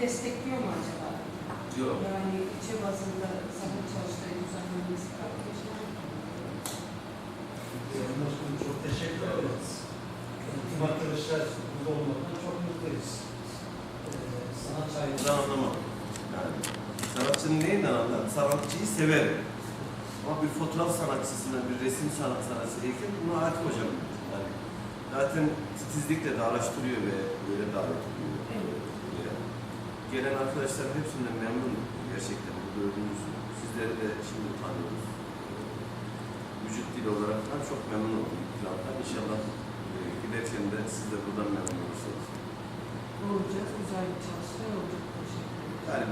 destekliyor mu acaba? Yok. Yani ilçe bazında sanat çalıştayı düzenlenmesi arkadaşlar. Sayın Başkanım çok teşekkür ederiz. Tüm arkadaşlar burada olmaktan çok mutluyuz. Ee, sanat Ben çayını anlamam. Yani sanatçının neyinden anlar? Sanatçıyı severim. Ama bir fotoğraf sanatçısına, bir resim sanat sanatçısı heykel bunu Akif Hocam. Yani zaten titizlikle de araştırıyor ve böyle davet ediyor. Gelen arkadaşların hepsinden memnunum. Gerçekten bu gördüğünüz sizleri de şimdi tanıyoruz. Vücut dili olarak da çok memnun oldum plandan. İnşallah e, giderken de siz de buradan memnun olursunuz. Olacak, güzel bir çalıştay olacak. Yani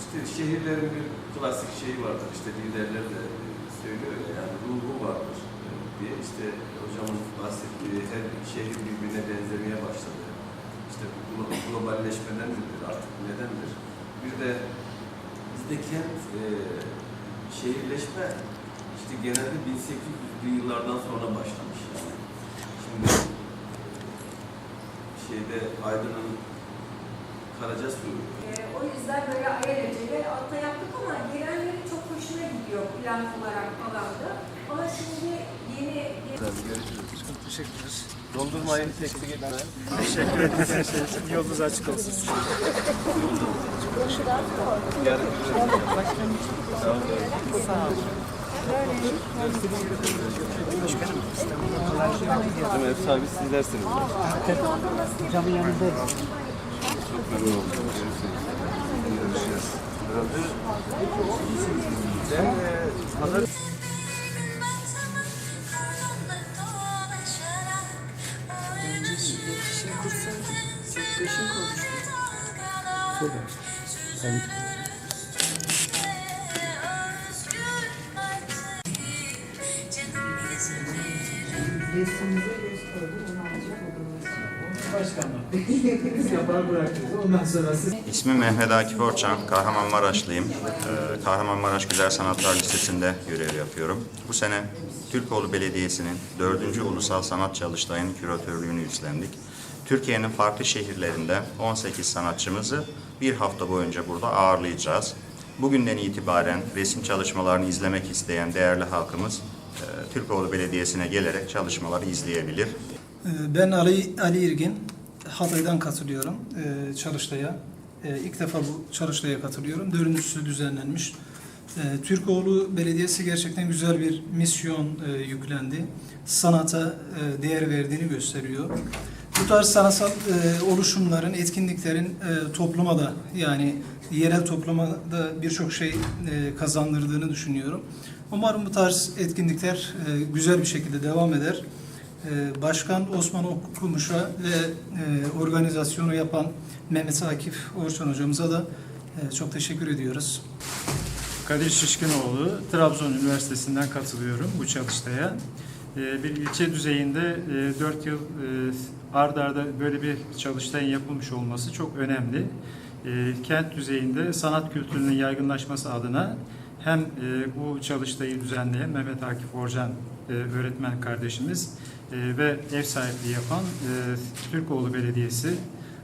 işte şehirlerin bir klasik şeyi vardır. İşte liderler de e, söylüyor ya, yani ruhu vardır e, diye. işte hocamın bahsettiği her şehir birbirine benzemeye başladı. İşte bu glo- globalleşmeden midir artık nedendir? Bir de bizde kent e, şehirleşme işte genelde 1800'lü yıllardan sonra başlamış yani. Şimdi şeyde Aydın'ın Karacasu Ee, o yüzden böyle ayaracıyla altta yaptık ama gelenlerin çok hoşuna gidiyor plan olarak falan da. Ama şimdi yeni Görüşürüz. Teşekkür ederiz. Dondurmayı tekstil etme. Teşekkür ederiz. Yolunuz açık olsun. Yarın görüşürüz. Sağ olun. Başkanım, İstanbul'a kolay gelsin. Değil mi? Ev sahibi sizlersiniz. Hocamın yanındayız. Çok memnun oldum. Görüşürüz. Görüşürüz. Ben hazır Ondan sonra siz İsmim Mehmet Akif Orçan, Kahramanmaraşlıyım. Ee, Kahramanmaraş Güzel Sanatlar Lisesi'nde görev yapıyorum. Bu sene Türkoğlu Belediyesi'nin 4. Ulusal Sanat Çalıştayı'nın küratörlüğünü üstlendik. Türkiye'nin farklı şehirlerinde 18 sanatçımızı bir hafta boyunca burada ağırlayacağız. Bugünden itibaren resim çalışmalarını izlemek isteyen değerli halkımız e, Türkoğlu Belediyesi'ne gelerek çalışmaları izleyebilir. Ee, Ben Ali, Ali İrgin, Hatay'dan katılıyorum e, çalıştaya. E, İlk defa bu çalıştaya katılıyorum. Dördüncüsü düzenlenmiş. E, Türkoğlu Belediyesi gerçekten güzel bir misyon e, yüklendi. Sanata e, değer verdiğini gösteriyor. Bu tarz sanatsal e, oluşumların, etkinliklerin e, topluma da yani yerel topluma da birçok şey e, kazandırdığını düşünüyorum. Umarım bu tarz etkinlikler e, güzel bir şekilde devam eder. Ee, Başkan Osman Okumuş'a ve e, organizasyonu yapan Mehmet Akif Orçun hocamıza da e, çok teşekkür ediyoruz. Kadir Şişkinoğlu, Trabzon Üniversitesi'nden katılıyorum bu çalıştaya. Ee, Bir ilçe düzeyinde 4 yıl e, ard arda böyle bir çalıştayın yapılmış olması çok önemli. Ee, Kent düzeyinde sanat kültürünün yaygınlaşması adına hem e, bu çalıştayı düzenleyen Mehmet Akif Orcan e, öğretmen kardeşimiz e, ve ev sahipliği yapan e, Türkoğlu Belediyesi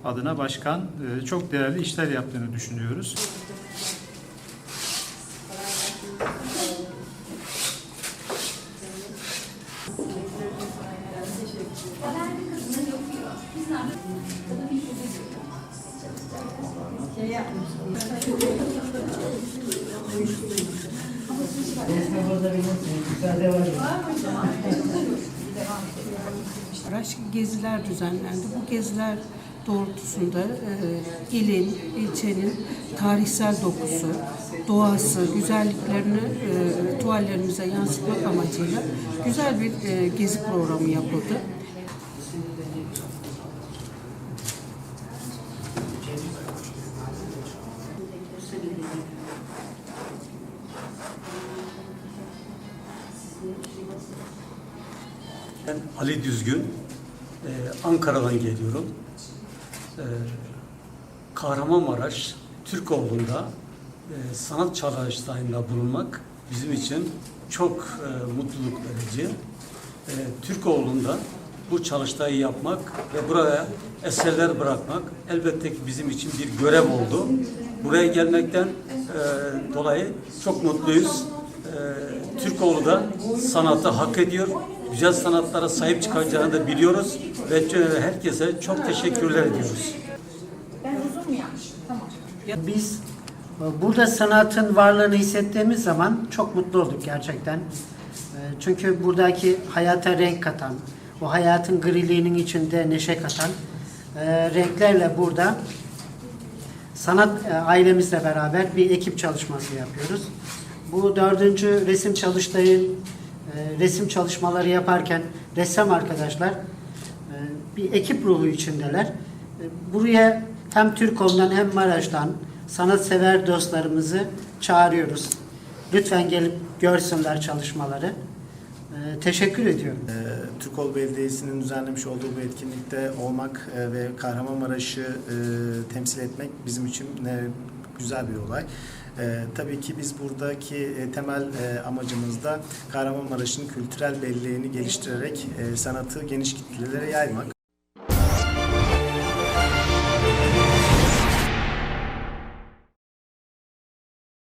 adına başkan e, çok değerli işler yaptığını düşünüyoruz. Araç geziler düzenlendi. Bu geziler doğrultusunda e, ilin, ilçenin tarihsel dokusu, doğası, güzelliklerini e, tuvallerimize yansıtmak amacıyla güzel bir e, gezi programı yapıldı. Ben Ali Düzgün, Ee, Ankara'dan geliyorum. Ee, Kahramanmaraş, Türkoğlu'nda e, sanat çalıştayında bulunmak bizim için çok e, mutluluk verici. Ee, Türkoğlu'nda bu çalıştayı yapmak ve buraya eserler bırakmak elbette ki bizim için bir görev oldu. Buraya gelmekten e, dolayı çok mutluyuz. E, Türkoğlu da sanatı hak ediyor. Güzel sanatlara sahip çıkacağını da biliyoruz ve herkese çok teşekkürler ediyoruz. Biz e, burada sanatın varlığını hissettiğimiz zaman çok mutlu olduk gerçekten. E, Çünkü buradaki hayata renk katan, o hayatın griliğinin içinde neşe katan e, renklerle burada sanat e, ailemizle beraber bir ekip çalışması yapıyoruz. Bu dördüncü resim çalıştayı, e, resim çalışmaları yaparken ressam arkadaşlar e, bir ekip ruhu içindeler. E, Buraya hem Türkoğlu'ndan hem Maraş'tan sanatsever dostlarımızı çağırıyoruz. Lütfen gelip görsünler çalışmaları. E, Teşekkür ediyorum. Ee, Türkoğlu Belediyesi'nin düzenlemiş olduğu bu etkinlikte olmak e, ve Kahramanmaraş'ı e, temsil etmek bizim için e, güzel bir olay. E, tabii ki biz buradaki e, temel e, amacımız da Kahramanmaraş'ın kültürel belleğini geliştirerek e, sanatı geniş kitlelere yaymak.